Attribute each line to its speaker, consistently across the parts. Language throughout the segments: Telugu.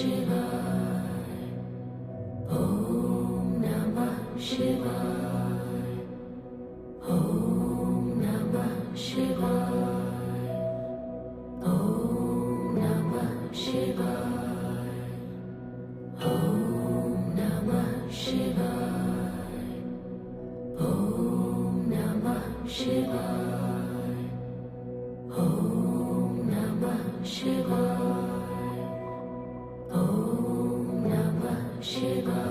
Speaker 1: Shiva. Om Namah Shivaya. Shiva.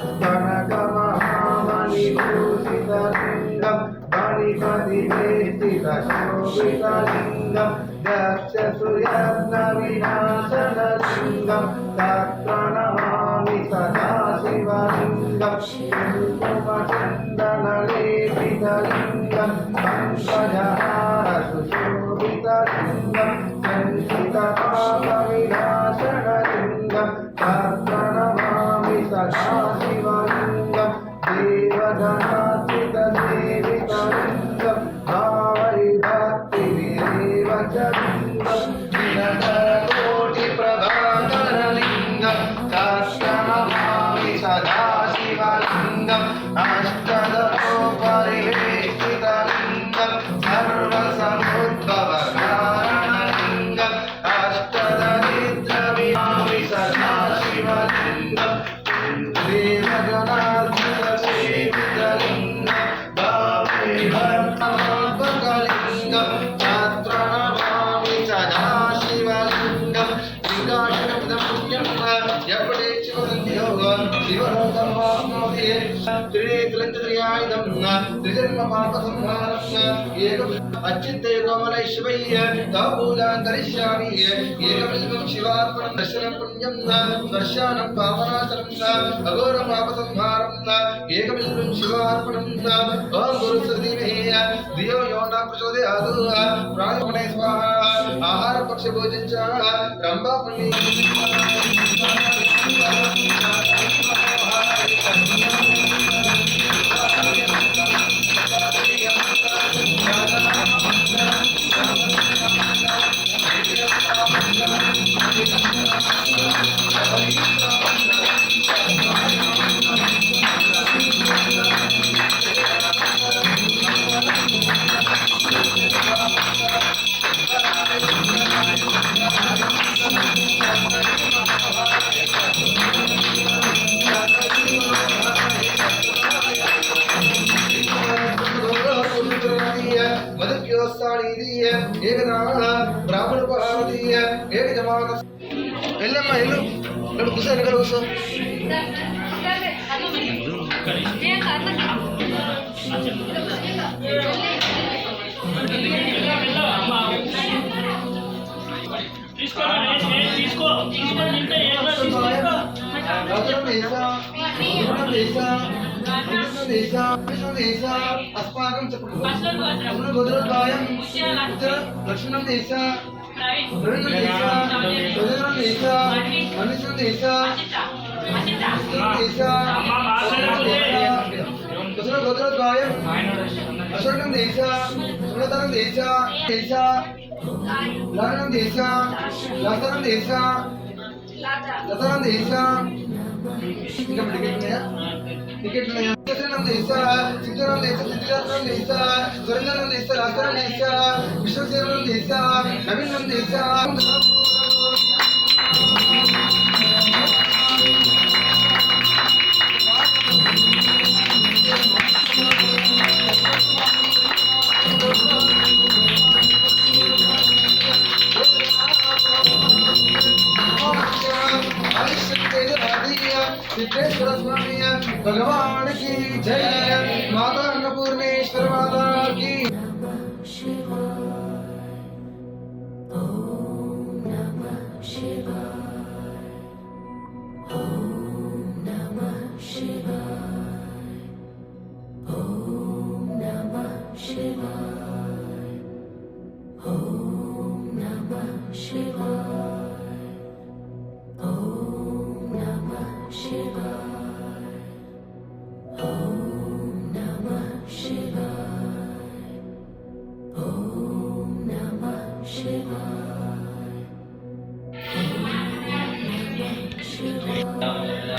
Speaker 1: कनकमहामणिभूषितलिङ्गं मणिपतिवेष्टितशोभितलिङ्गं दक्षसुयत्नविनाशनलिङ्गं तत्प्रणमामि सदा త్రిజన్మ పాప సంహారస్య అచ్యుతే రోమలేశ్వయ్య తాపూలాంతరిష్యామి ఏకమిదం శివాత్మన దర్శనం పుణ్యం దర్శనం పావనాశనం అఘోర పాప సంహారం ఏకమిదం శివార్పణం ఓం గురు సృతిమేయ దియో యోనా ప్రచోదయాదు ప్రాణపణే స్వాహ ఆహార పక్ష భోజించ రంభా
Speaker 2: పుణ్య Bisa negara usah. इसको इसको
Speaker 1: देश దేశా కృష్ణ దేశా అస్మాకం చెప్పు గోత్రోద్భాయం లక్ష్మణం దేశా రవీంద్ర దేశా రవీంద్ర దేశా మనీష్ దేశా దేశా దసరా గోత్రోద్భాయం అశోకం దేశా సునతనం దేశా దేశా లాగనం దేశా లాసనం దేశా లతనం దేశా ఇంకా టికెట్ ఉన్నాయా టికెట్ ఉన్నాయా చిత్రం దేశా చిత్రం దేశా చిత్రం దేశా సురేంద్రం దేశా లాసనం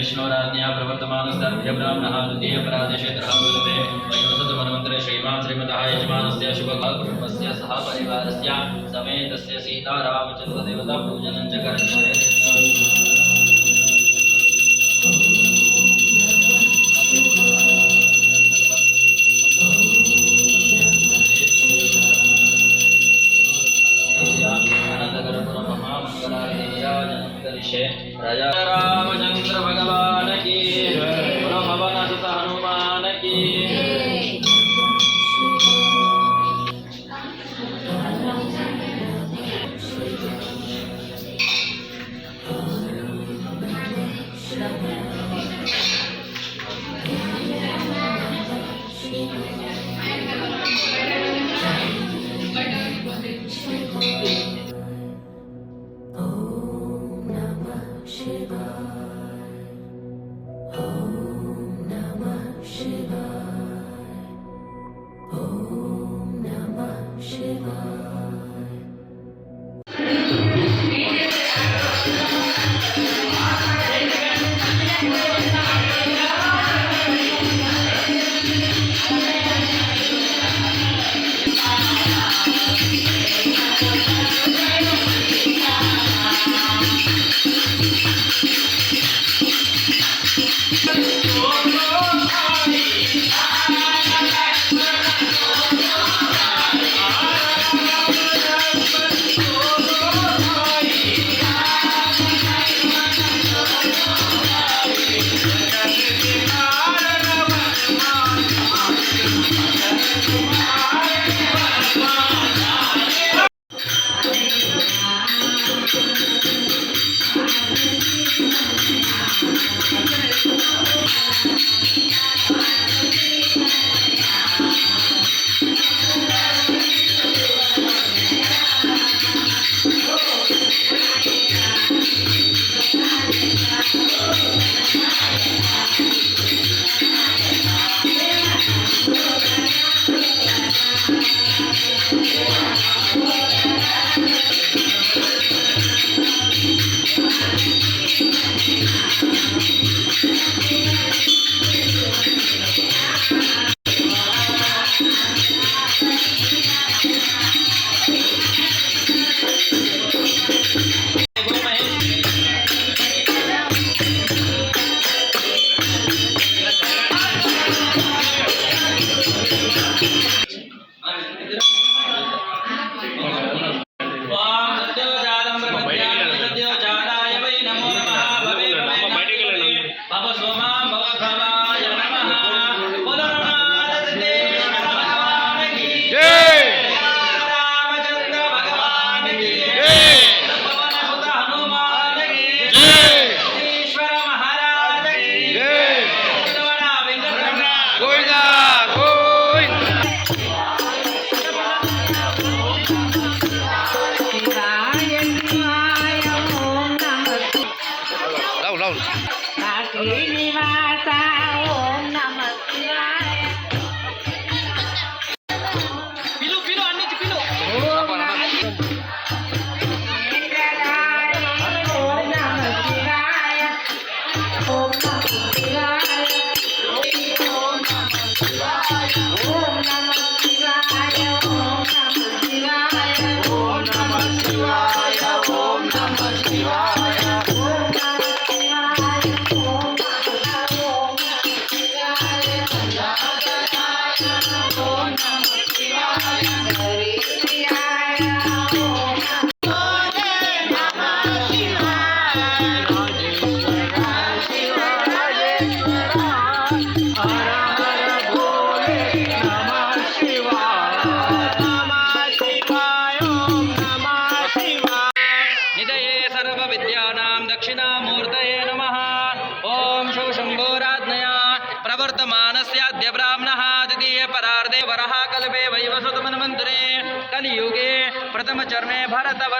Speaker 3: विष्णोराज्ञा प्रवर्तमानस्तभ्य ब्राह्मणः वयोसतमन्वन्तरे श्रीमान् श्रीमतः यजमानस्य शुभकालकुटुम्बस्य सह परिवारस्य समेतस्य सीतारामचन्द्रदेवतापूजनं च करिष्ये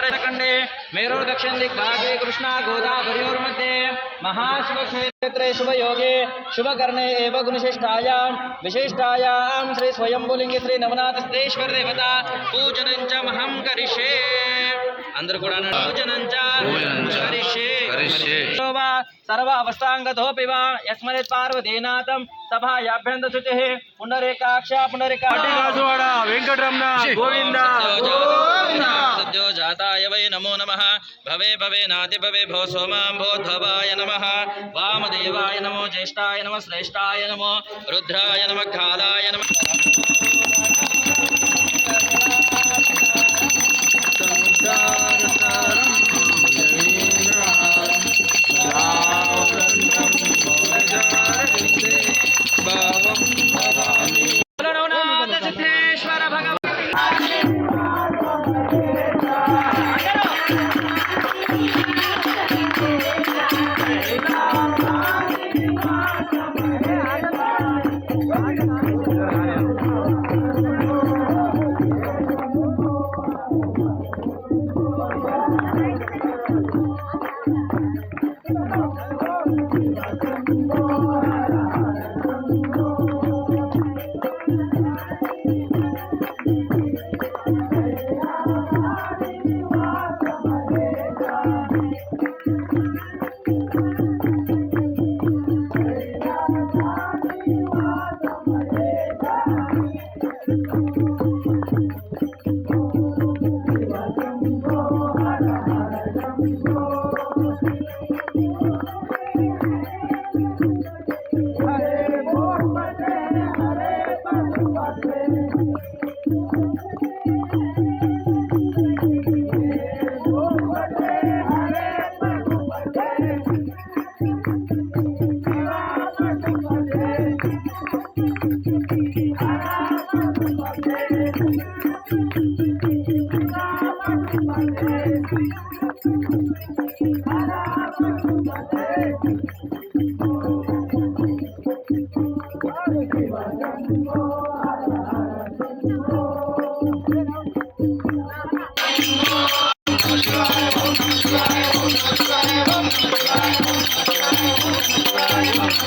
Speaker 3: भरतवर्षखण्डे मेरोर्दक्षिण दिग्भागे कृष्णा गोदावर्योर्मध्ये महाशिवक्षेत्रे शुभयोगे शुभकर्णे एव गुणशिष्टायां विशिष्टायां श्री స్వయంభులింగి శ్రీ నవనాథేశ్వర దేవత పూజనం చ మహం కరిష్యే అందరూ కూడా అనండి. పూజనం చ కరిష్యే सर्व अवस्थांगतोपिवाण यस्मरे पार्वतीनाथम सभायाभ्यंत वै नमो नमः। भवे भवे नाति भवे भो सोमाम्भोद्भवाय नमो। ज्येष्ठाय नमः श्रेष्ठाय नमो रुद्राय
Speaker 4: नमः कालाय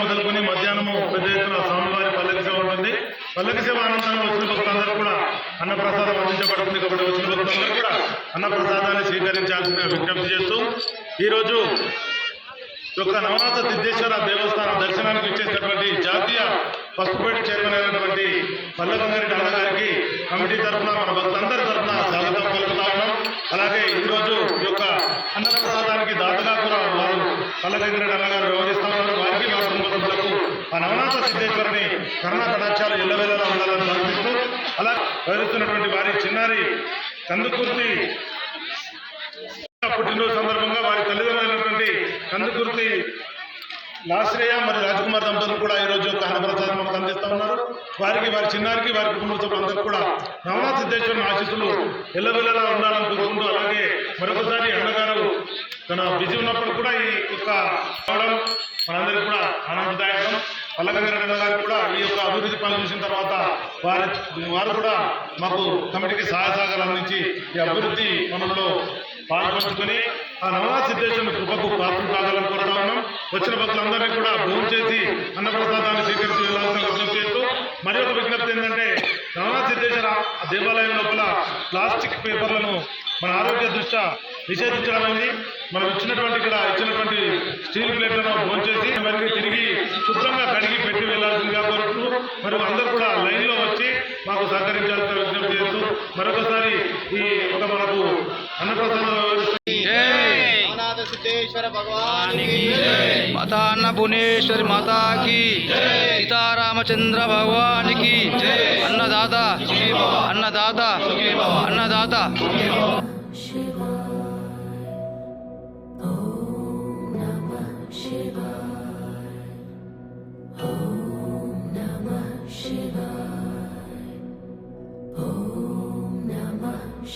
Speaker 4: మొదలుకొని మధ్యాహ్నము పెద్ద ఎత్తున స్వామివారి పల్లకి సేవ ఉంటుంది. పల్లకి సేవ అనంతరం వచ్చిన భక్తులందరూ కూడా అన్నప్రసాదం అందించబడుతుంది కాబట్టి వచ్చిన భక్తులందరూ కూడా అన్నప్రసాదాన్ని స్వీకరించాల్సిన విజ్ఞప్తి చేస్తూ ఈరోజు యొక్క నవనాథ సిద్ధేశ్వర దేవస్థానం దర్శనానికి ఇచ్చేసినటువంటి జాతీయ పసుపుపేట చైర్మన్ అయినటువంటి పల్లబంగారెడ్డి అన్నగారికి కమిటీ తరఫున మన భక్తులందరి తరఫున స్వాగతం పలుకుతా ఉన్నాం. అలాగే ఈరోజు ఈ యొక్క అన్నప్రసాదానికి దాతగా కూడా వారు పల్లబంగారెడ్డి అన్నగారు వారికి మా కుటుంబ ఆ నవనాథ సిద్ధేశ్వరుని కరుణ కటాక్షాలు ఎల్లవేళలా ఉండాలని భావిస్తూ అలా వివరిస్తున్నటువంటి వారి చిన్నారి కందుకుర్తి పుట్టినరోజు సందర్భంగా వారి తల్లిదండ్రులైనటువంటి కందుకుర్తి లాశ్రేయ మరియు రాజకుమార్ దంపతులు కూడా ఈ రోజు ఒక అన్నప్రసాదం మనకు ఉన్నారు. వారికి వారి చిన్నారికి వారి కుటుంబ సభ్యులందరూ కూడా నవనాథ సిద్ధేశ్వరుని ఆశీస్సులు ఎల్లవెల్లలా ఉండాలని కోరుకుంటూ అలాగే మరొకసారి అన్నగారు తన బిజీ ఉన్నప్పుడు కూడా ఈ యొక్క రావడం మనందరికీ కూడా ఆనందదాయకం. పల్లకవీరన్న గారు కూడా ఈ యొక్క అభివృద్ధి పనులు చూసిన తర్వాత వారి వారు కూడా మాకు కమిటీకి సహాయ సహకారాలు అందించి ఈ అభివృద్ధి పనుల్లో పాల్పంచుకొని ఆ నవనాథ సిద్ధేశ్వరుని కృపకు పాత్రలు కావాలని కోరడం ఉన్నాం వచ్చిన భక్తులందరినీ కూడా భోజనం చేసి అన్నప్రసాదాన్ని స్వీకరించి వెళ్ళాల్సిన విజ్ఞప్తి చేస్తూ మరి ఒక విజ్ఞప్తి ఏంటంటే నవనాథ సిద్ధేశ్వర దేవాలయం లోపల ప్లాస్టిక్ పేపర్లను మన ఆరోగ్య దృష్ట్యా నిషేధించడమైంది మనకు ఇచ్చినటువంటి ఇక్కడ ఇచ్చినటువంటి స్టీల్ ప్లేట్లను భోంచేసి చేసి మరి తిరిగి శుభ్రంగా కడిగి పెట్టి వెళ్ళాల్సిందిగా కోరుతూ మరి అందరూ కూడా లైన్లో వచ్చి మాకు సహకరించాల్సిన విజ్ఞప్తి చేస్తూ మరొకసారి ఈ ఒక మనకు అన్నప్రసాదం
Speaker 3: జై
Speaker 1: భువనేశ్వరి మాతాకి సీతారామచంద్ర
Speaker 3: భగవానికి అన్నదాత అన్నదాత అన్నదాత.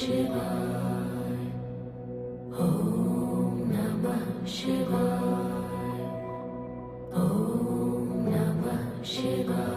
Speaker 3: Shiva, Om Namah Shiva, Om Namah
Speaker 5: Shiva.